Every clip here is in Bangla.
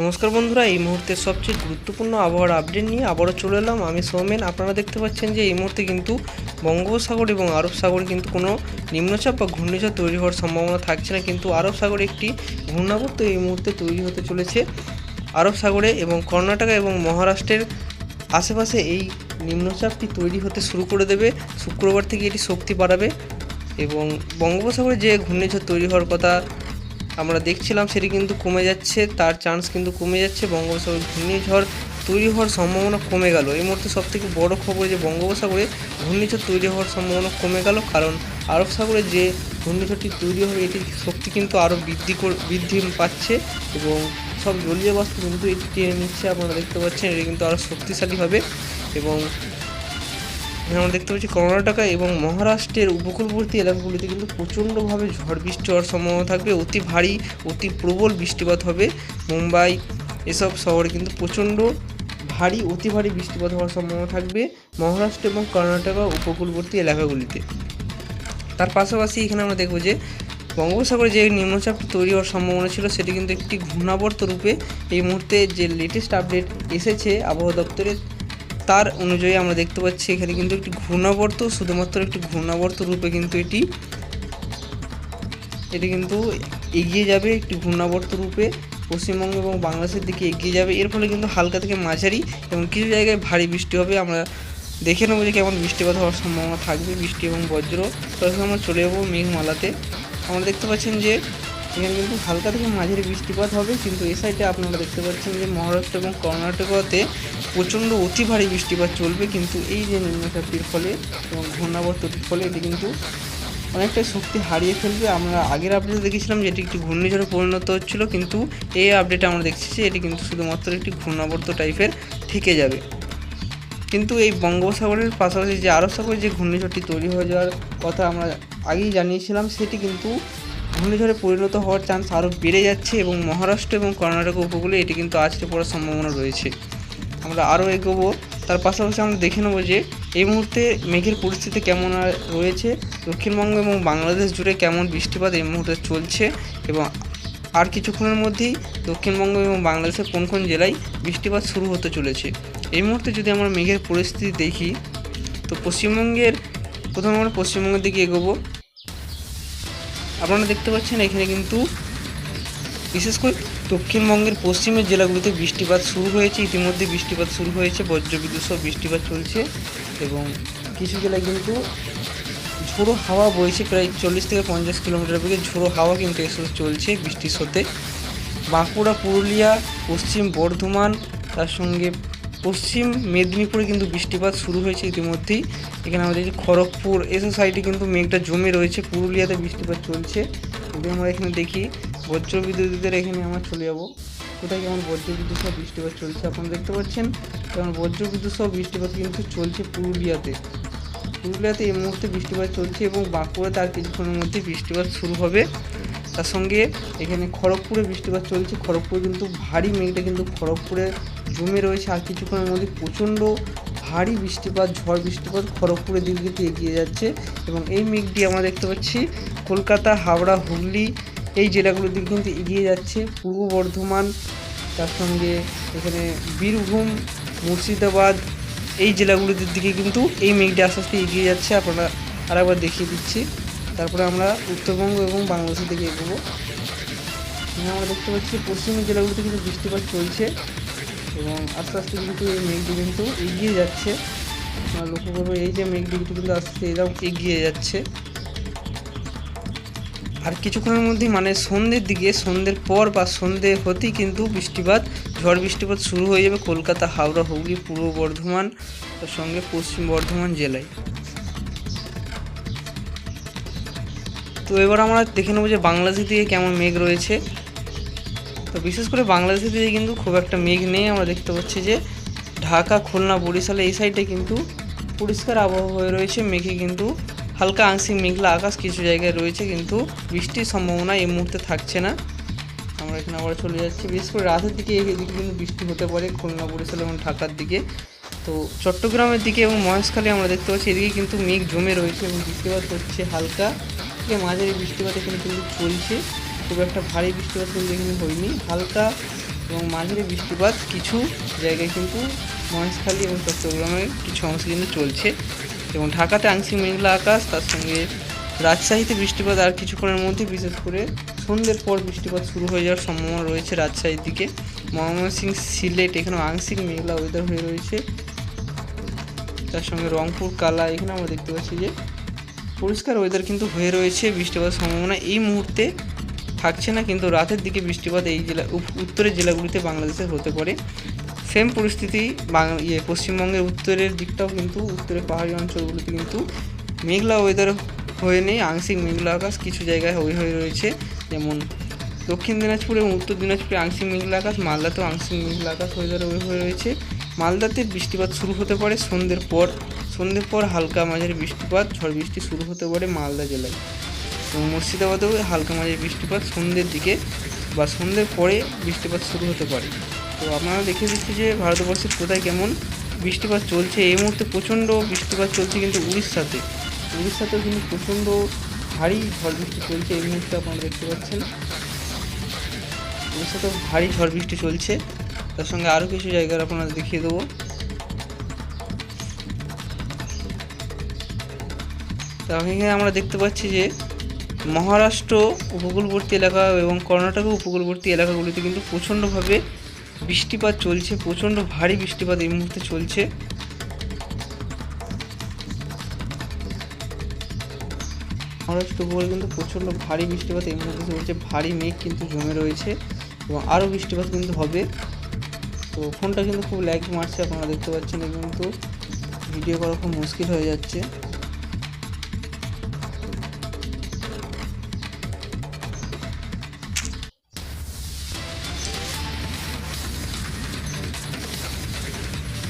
নমস্কার বন্ধুরা, এই মুহূর্তে সবচেয়ে গুরুত্বপূর্ণ আবহাওয়ার আপডেট নিয়ে আবারও চলে এলাম। আমি সৌমেন, আপনারা দেখতে পাচ্ছেন যে এই মুহূর্তে কিন্তু বঙ্গোপসাগর এবং আরব সাগরে কিন্তু কোনো নিম্নচাপ বা ঘূর্ণিঝড় তৈরি হওয়ার সম্ভাবনা থাকছে না, কিন্তু আরব সাগরে একটি ঘূর্ণাবর্ত এই মুহূর্তে তৈরি হতে চলেছে। আরব সাগরে এবং কর্ণাটকা এবং মহারাষ্ট্রের আশেপাশে এই নিম্নচাপটি তৈরি হতে শুরু করে দেবে। শুক্রবার থেকে এটি শক্তি বাড়াবে এবং বঙ্গোপসাগরে যে ঘূর্ণিঝড় তৈরি হওয়ার কথা আমরা দেখছিলাম সেটি কিন্তু কমে যাচ্ছে, তার চান্স কিন্তু কমে যাচ্ছে, বঙ্গোপসাগরে ঘূর্ণিঝড় তৈরি হওয়ার সম্ভাবনা কমে গেল। এই মুহূর্তে সবথেকে বড় খবর যে বঙ্গোপসাগরে ঘূর্ণিঝড় তৈরি হওয়ার সম্ভাবনা কমে গেল, কারণ আরব সাগরে যে ঘূর্ণিঝড়টি তৈরি হবে এটির শক্তি কিন্তু আরও বৃদ্ধি বৃদ্ধি পাচ্ছে এবং সব জলীয় বাষ্প কিন্তু এটি টেনে নিচ্ছে, আপনারা দেখতে পাচ্ছেন, এটি কিন্তু আরও শক্তিশালী হবে এবং এখানে আমরা দেখতে পাচ্ছি কর্ণাটকা এবং মহারাষ্ট্রের উপকূলবর্তী এলাকাগুলিতে কিন্তু প্রচণ্ডভাবে ঝড় বৃষ্টি হওয়ার সম্ভাবনা থাকবে। অতি ভারী, অতি প্রবল বৃষ্টিপাত হবে। মুম্বাই এসব শহরে কিন্তু প্রচণ্ড ভারী, অতি ভারী বৃষ্টিপাত হওয়ার সম্ভাবনা থাকবে মহারাষ্ট্র এবং কর্ণাটকা উপকূলবর্তী এলাকাগুলিতে। তার পাশাপাশি এখানে আমরা দেখব যে বঙ্গোপসাগরে যে নিম্নচাপটি তৈরি হওয়ার সম্ভাবনা ছিল, সেটি কিন্তু একটি ঘূর্ণাবর্ত রূপে এই মুহূর্তে যে লেটেস্ট আপডেট এসেছে আবহাওয়া দপ্তরের তার অনুযায়ী আমরা দেখতে পাচ্ছি এখানে কিন্তু একটি ঘূর্ণাবর্ত, শুধুমাত্র একটি ঘূর্ণাবর্ত রূপে কিন্তু এটি এটি কিন্তু এগিয়ে যাবে একটি ঘূর্ণাবর্ত রূপে, পশ্চিমবঙ্গ এবং বাংলাদেশের দিকে এগিয়ে যাবে। এর ফলে কিন্তু হালকা থেকে মাঝারি এবং কিছু জায়গায় ভারী বৃষ্টি হবে। আমরা দেখে নেব যে কেমন বৃষ্টিপাত হওয়ার সম্ভাবনা থাকবে। বৃষ্টি এবং বজ্র সরাসরি আমরা চলে যাব মেঘমালাতে। আমরা দেখতে পাচ্ছেন যে এখানে কিন্তু হালকা থেকে মাঝারি বৃষ্টিপাত হবে, কিন্তু এ সাইডে আপনারা দেখতে পাচ্ছেন যে মহারাষ্ট্র এবং কর্ণাটকতে প্রচণ্ড অতি ভারী বৃষ্টিপাত চলবে, কিন্তু এই যে নিম্নচাপটির ফলে এবং ঘূর্ণাবর্তটির ফলে এটি কিন্তু অনেকটাই শক্তি হারিয়ে ফেলবে। আমরা আগের আপডেটে দেখেছিলাম যে এটি একটি ঘূর্ণিঝড়ে পরিণত হচ্ছিল, কিন্তু এই আপডেটে আমরা দেখছি যে এটি কিন্তু শুধুমাত্র একটি ঘূর্ণাবর্ত টাইপের থেকে যাবে। কিন্তু এই বঙ্গোপসাগরের পাশাপাশি যে আরব সাগরে যে ঘূর্ণিঝড়টি তৈরি হয়ে যাওয়ার কথা আমরা আগেই জানিয়েছিলাম, সেটি কিন্তু ঘূর্ণিঝড়ে পরিণত হওয়ার চান্স আরও বেড়ে যাচ্ছে এবং মহারাষ্ট্র এবং কর্ণাটক উপকূলে এটি কিন্তু আছড়ে পড়ার সম্ভাবনা রয়েছে। আমরা আরও এগোবো। তার পাশাপাশি আমরা দেখে নেব যে এই মুহূর্তে মেঘের পরিস্থিতি কেমন রয়েছে, দক্ষিণবঙ্গ এবং বাংলাদেশ জুড়ে কেমন বৃষ্টিপাত এই মুহূর্তে চলছে এবং আর কিছুক্ষণের মধ্যেই দক্ষিণবঙ্গ এবং বাংলাদেশের কোন কোন জেলায় বৃষ্টিপাত শুরু হতে চলেছে। এই মুহূর্তে যদি আমরা মেঘের পরিস্থিতি দেখি, তো পশ্চিমবঙ্গের, প্রথমে আমরা পশ্চিমবঙ্গের দিকে এগোবো। আপনারা দেখতে পাচ্ছেন এখানে কিন্তু বিশেষ করে দক্ষিণবঙ্গের পশ্চিমের জেলাগুলিতে বৃষ্টিপাত শুরু হয়েছে, ইতিমধ্যে বৃষ্টিপাত শুরু হয়েছে, বজ্রবিদ্যুৎ সহ বৃষ্টিপাত চলছে এবং কিছু জেলায় কিন্তু ঝোড়ো হাওয়া বইছে, প্রায় চল্লিশ থেকে পঞ্চাশ কিলোমিটার বেগে ঝোড়ো হাওয়া কিন্তু এসে চলছে বৃষ্টির সাথে বাঁকুড়া, পুরুলিয়া, পশ্চিম বর্ধমান, তার সঙ্গে পশ্চিম মেদিনীপুরে কিন্তু বৃষ্টিপাত শুরু হয়েছে ইতিমধ্যেই। এখানে আমাদের যে খড়গপুর এসব সাইডে কিন্তু মেঘটা জমে রয়েছে। পুরুলিয়াতে বৃষ্টিপাত চলছে। যদি আমরা এখানে দেখি, বজ্রবিদ্যুতের এখানে আমরা চলে যাব। কোথায় কেমন বজ্রবিদ্যুৎ সহ বৃষ্টিপাত চলছে আপনারা দেখতে পাচ্ছেন? কারণ বজ্র বিদ্যুৎ সহ বৃষ্টিপাত কিন্তু চলছে পুরুলিয়াতে। পুরুলিয়াতে এই মুহূর্তে বৃষ্টিপাত চলছে এবং বাঁকুড়াতে আর কিছুক্ষণের মধ্যে বৃষ্টিপাত শুরু হবে। তার সঙ্গে এখানে খড়গপুরে বৃষ্টিপাত চলছে। খড়গপুরে কিন্তু ভারী মেঘটা কিন্তু খড়গপুরে জমে রয়েছে আর কিছুক্ষণের মধ্যে প্রচণ্ড ভারী বৃষ্টিপাত, ঝড় বৃষ্টিপাত খড়গপুরের দিকে কিন্তু এগিয়ে যাচ্ছে এবং এই মেঘটি আমরা দেখতে পাচ্ছি কলকাতা, হাওড়া, হুগলি এই জেলাগুলোর দিকে কিন্তু এগিয়ে যাচ্ছে। পূর্ব বর্ধমান, তার সঙ্গে এখানে বীরভূম, মুর্শিদাবাদ এই জেলাগুলির দিকে কিন্তু এই মেঘটি আস্তে আস্তে এগিয়ে যাচ্ছে। আপনারা আরেকবার দেখিয়ে দিচ্ছি। তারপরে আমরা উত্তরবঙ্গ এবং বাংলাদেশের দিকে এগোবো। এখানে আমরা দেখতে পাচ্ছি পশ্চিমের জেলাগুলিতে কিন্তু বৃষ্টিপাত চলছে। এবং আস্তে আস্তে কিন্তু এই মেঘটি কিন্তু এগিয়ে যাচ্ছে। আমরা লক্ষ্য করব এই যে মেঘটি কিন্তু আস্তে আস্তে এরকম এগিয়ে যাচ্ছে। আর কিছুক্ষণের মধ্যেই মানে সন্ধ্যের দিকে, সন্ধ্যের পর বা সন্ধ্যে হতেই কিন্তু বৃষ্টিপাত, ঝড় বৃষ্টিপাত শুরু হয়ে যাবে কলকাতা, হাওড়া, হুগলি, পূর্ব বর্ধমান, তার সঙ্গে পশ্চিম বর্ধমান জেলায়। তো এবার আমরা দেখে নেব যে বাংলাদেশের দিকে কেমন মেঘ রয়েছে। তো বিশেষ করে বাংলাদেশের দিকে কিন্তু খুব একটা মেঘ নেই। আমরা দেখতে পাচ্ছি যে ঢাকা, খুলনা, বরিশালে এই সাইডে কিন্তু পরিষ্কার আবহাওয়া হয়ে রয়েছে। মেঘে কিন্তু হালকা আংশিক মেঘলা আকাশ কিছু জায়গায় রয়েছে, কিন্তু বৃষ্টির সম্ভাবনা এই মুহূর্তে থাকছে না। আমরা এখানে আবার চলে যাচ্ছি। বিশেষ করে রাতের দিকে এদিকে কিন্তু বৃষ্টি হতে পারে খুলনা, বরিশাল এবং ঢাকার দিকে। তো চট্টগ্রামের দিকে এবং মহেশখালী আমরা দেখতে পাচ্ছি, এদিকে কিন্তু মেঘ জমে রয়েছে এবং বৃষ্টিপাত হচ্ছে হালকা। মাঝারি বৃষ্টিপাত এখানে কিন্তু চলছে। খুব একটা ভারী বৃষ্টিপাত কিন্তু এখানে হয়নি। হালকা এবং মাঝারি বৃষ্টিপাত কিছু জায়গায় কিন্তু মহেশখালী এবং চট্টগ্রামের কিছু অংশ কিন্তু চলছে। এবং ঢাকাতে আংশিক মেঘলা আকাশ, তার সঙ্গে রাজশাহীতে বৃষ্টিপাত আর কিছুক্ষণের মধ্যে, বিশেষ করে সন্ধ্যের পর বৃষ্টিপাত শুরু হয়ে যাওয়ার সম্ভাবনা রয়েছে রাজশাহীর দিকে। ময়মনসিংহ সিলেট এখানে আংশিক মেঘলা ওয়েদার হয়ে রয়েছে। তার সঙ্গে রংপুর কালা এখানে আমরা দেখতে পাচ্ছি যে পরিষ্কার ওয়েদার কিন্তু হয়ে রয়েছে বৃষ্টিপাতের সম্ভাবনা। এই মুহূর্তে থাকছে না, কিন্তু রাতের দিকে বৃষ্টিপাত এই জেলা উত্তরের জেলাগুলিতে বাংলাদেশে হতে পারে। সেম পরিস্থিতি বাং- ইয়ে পশ্চিমবঙ্গের উত্তরের দিকটাও কিন্তু উত্তরের পাহাড়ি অঞ্চলগুলিতে কিন্তু মেঘলা ওয়েদার হয়ে নেই, আংশিক মেঘলা আকাশ কিছু জায়গায় হয়ে হয়ে রয়েছে, যেমন দক্ষিণ দিনাজপুর এবং উত্তর দিনাজপুরে আংশিক মেঘলা আকাশ, মালদাতেও আংশিক মেঘলা আকাশ ওয়েদার হয়ে হয়ে রয়েছে। মালদাতে বৃষ্টিপাত শুরু হতে পারে সন্ধ্যের পর সন্ধ্যের পর হালকা মাঝারি বৃষ্টিপাত, ঝড় বৃষ্টি শুরু হতে পারে মালদা জেলায়। মুর্শিদাবাদেও হালকা মাঝে বৃষ্টিপাত, সন্ধ্যের দিকে বা সন্ধ্যের পরে বৃষ্টিপাত শুরু হতে পারে। তো আপনারা দেখে দিচ্ছি যে ভারতবর্ষের কোথায় কেমন বৃষ্টিপাত চলছে। এই মুহূর্তে প্রচণ্ড বৃষ্টিপাত চলছে কিন্তু উড়িষ্যাতে। উড়িষ্যাতেও কিন্তু প্রচণ্ড ভারী ঝড় বৃষ্টি চলছে এই মুহূর্তে আপনারা দেখতে পাচ্ছেন। উড়িষ্যাতেও ভারী ঝড় বৃষ্টি চলছে। তার সঙ্গে আরও কিছু জায়গার আপনারা দেখিয়ে দেবো। তা এখানে আমরা দেখতে পাচ্ছি যে মহারাষ্ট্র উপকূলবর্তী এলাকা এবং কর্ণাটক উপকূলবর্তী এলাকাগুলিতে কিন্তু প্রচণ্ডভাবে বৃষ্টিপাত চলছে, প্রচণ্ড ভারী বৃষ্টিপাত এই মুহূর্তে চলছে। মহারাষ্ট্র উপকূলে কিন্তু প্রচণ্ড ভারী বৃষ্টিপাত এই মুহূর্তে চলছে, ভারী মেঘ কিন্তু জমে রয়েছে এবং আরও বৃষ্টিপাত কিন্তু হবে। তো ফোনটা কিন্তু খুব ল্যাগ মারছে, আপনারা দেখতে পাচ্ছেন কিন্তু ভিডিও করা খুব মুশকিল হয়ে যাচ্ছে।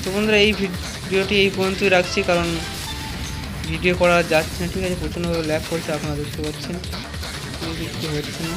তো বন্ধুরা, এই ভিডিওটি এই পর্যন্তই রাখছি, কারণ ভিডিও করা যাচ্ছে না, ঠিক আছে? প্রচণ্ডভাবে ল্যাক করছে, আপনারা দেখতে পাচ্ছেন কিছু হচ্ছে না।